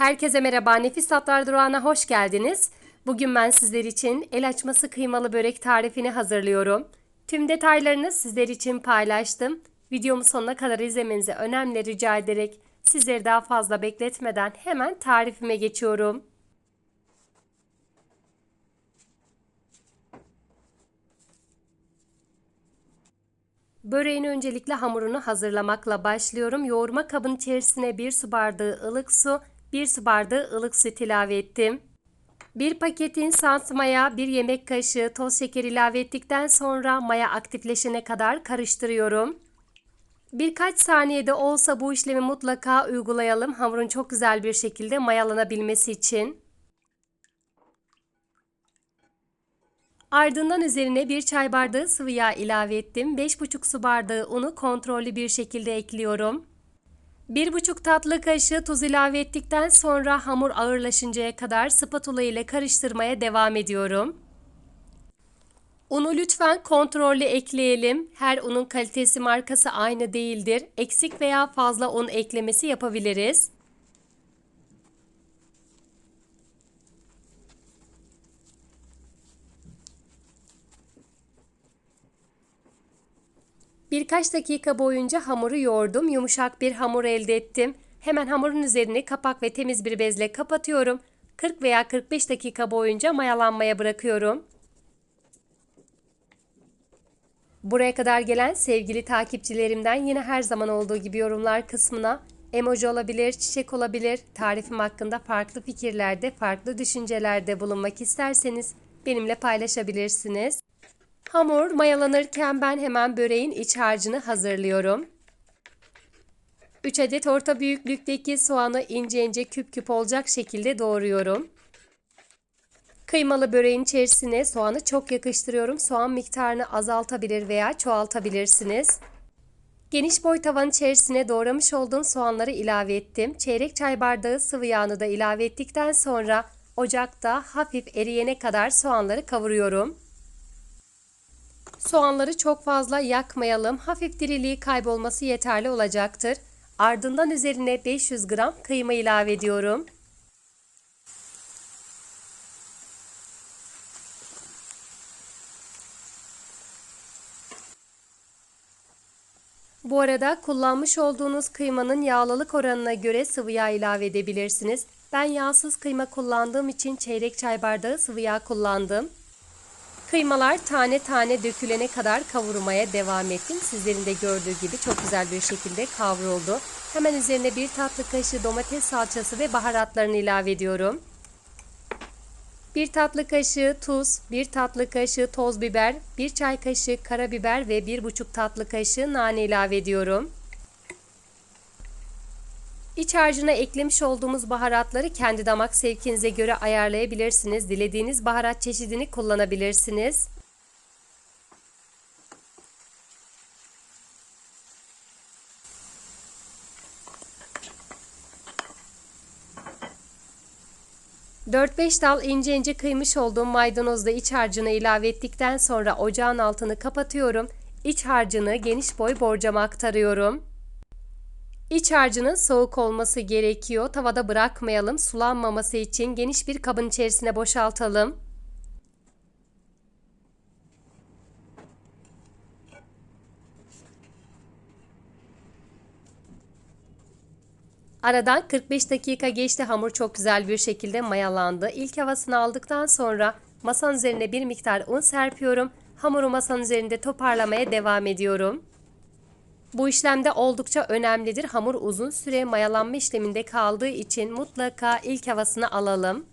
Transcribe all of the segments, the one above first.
Herkese merhaba, Nefis Tatlar Durağı'na hoş geldiniz. Bugün ben sizler için el açması kıymalı börek tarifini hazırlıyorum. Tüm detaylarını sizler için paylaştım. Videomu sonuna kadar izlemenizi önemli rica ederek sizleri daha fazla bekletmeden hemen tarifime geçiyorum. Böreğin öncelikle hamurunu hazırlamakla başlıyorum. Yoğurma kabın içerisine 1 su bardağı ılık su, 1 su bardağı ılık süt ilave ettim. Bir paketin sans maya, 1 yemek kaşığı toz şeker ilave ettikten sonra maya aktifleşene kadar karıştırıyorum. Birkaç saniyede olsa bu işlemi mutlaka uygulayalım. Hamurun çok güzel bir şekilde mayalanabilmesi için. Ardından üzerine bir çay bardağı sıvı yağ ilave ettim. 5,5 su bardağı unu kontrollü bir şekilde ekliyorum. 1,5 tatlı kaşığı tuz ilave ettikten sonra hamur ağırlaşıncaya kadar spatula ile karıştırmaya devam ediyorum. Unu lütfen kontrollü ekleyelim. Her unun kalitesi markası aynı değildir. Eksik veya fazla un eklemesi yapabiliriz. Birkaç dakika boyunca hamuru yoğurdum. Yumuşak bir hamur elde ettim. Hemen hamurun üzerini kapak ve temiz bir bezle kapatıyorum. 40 veya 45 dakika boyunca mayalanmaya bırakıyorum. Buraya kadar gelen sevgili takipçilerimden yine her zaman olduğu gibi yorumlar kısmına emoji olabilir, çiçek olabilir, tarifim hakkında farklı fikirlerde, farklı düşüncelerde bulunmak isterseniz benimle paylaşabilirsiniz. Hamur mayalanırken ben hemen böreğin iç harcını hazırlıyorum. 3 adet orta büyüklükteki soğanı ince ince küp küp olacak şekilde doğruyorum. Kıymalı böreğin içerisine soğanı çok yakıştırıyorum. Soğan miktarını azaltabilir veya çoğaltabilirsiniz. Geniş boy tavan içerisine doğramış olduğum soğanları ilave ettim. Çeyrek çay bardağı sıvı yağını da ilave ettikten sonra ocakta hafif eriyene kadar soğanları kavuruyorum. Soğanları çok fazla yakmayalım. Hafif diriliği kaybolması yeterli olacaktır. Ardından üzerine 500 gram kıyma ilave ediyorum. Bu arada kullanmış olduğunuz kıymanın yağlılık oranına göre sıvı yağ ilave edebilirsiniz. Ben yağsız kıyma kullandığım için çeyrek çay bardağı sıvı yağ kullandım. Kıymalar tane tane dökülene kadar kavurmaya devam ettim. Sizlerin de gördüğü gibi çok güzel bir şekilde kavruldu. Hemen üzerine bir tatlı kaşığı domates salçası ve baharatlarını ilave ediyorum. Bir tatlı kaşığı tuz, bir tatlı kaşığı toz biber, bir çay kaşığı karabiber ve bir buçuk tatlı kaşığı nane ilave ediyorum. İç harcına eklemiş olduğumuz baharatları kendi damak sevkinize göre ayarlayabilirsiniz. Dilediğiniz baharat çeşidini kullanabilirsiniz. Dört beş dal ince ince kıymış olduğum maydanozda iç harcını ilave ettikten sonra ocağın altını kapatıyorum. İç harcını geniş boy borcama aktarıyorum. İç harcının soğuk olması gerekiyor. Tavada bırakmayalım. Sulanmaması için geniş bir kabın içerisine boşaltalım. Aradan 45 dakika geçti. Hamur çok güzel bir şekilde mayalandı. İlk havasını aldıktan sonra masanın üzerine bir miktar un serpiyorum. Hamuru masanın üzerinde toparlamaya devam ediyorum. Bu işlemde oldukça önemlidir. Hamur uzun süre mayalanma işleminde kaldığı için mutlaka ilk havasını alalım.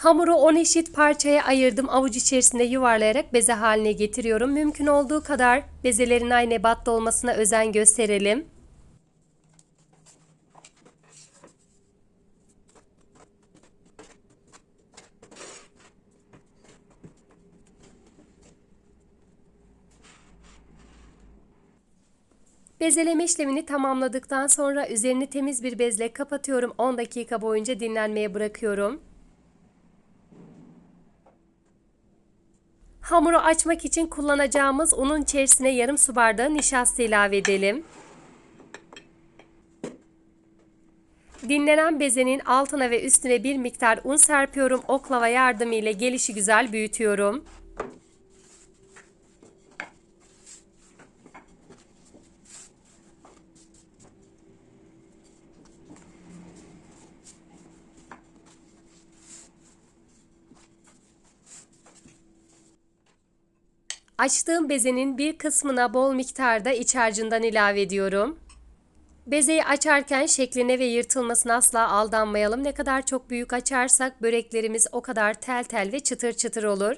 Hamuru 10 eşit parçaya ayırdım. Avuç içerisinde yuvarlayarak beze haline getiriyorum. Mümkün olduğu kadar bezelerin aynı ebatta olmasına özen gösterelim. Bezeleme işlemini tamamladıktan sonra üzerini temiz bir bezle kapatıyorum. 10 dakika boyunca dinlenmeye bırakıyorum. Hamuru açmak için kullanacağımız unun içerisine yarım su bardağı nişasta ilave edelim. Dinlenen bezenin altına ve üstüne bir miktar un serpiyorum. Oklava yardımıyla gelişi güzel büyütüyorum. Açtığım bezenin bir kısmına bol miktarda iç harcından ilave ediyorum. Bezeyi açarken şekline ve yırtılmasına asla aldanmayalım. Ne kadar çok büyük açarsak böreklerimiz o kadar tel tel ve çıtır çıtır olur.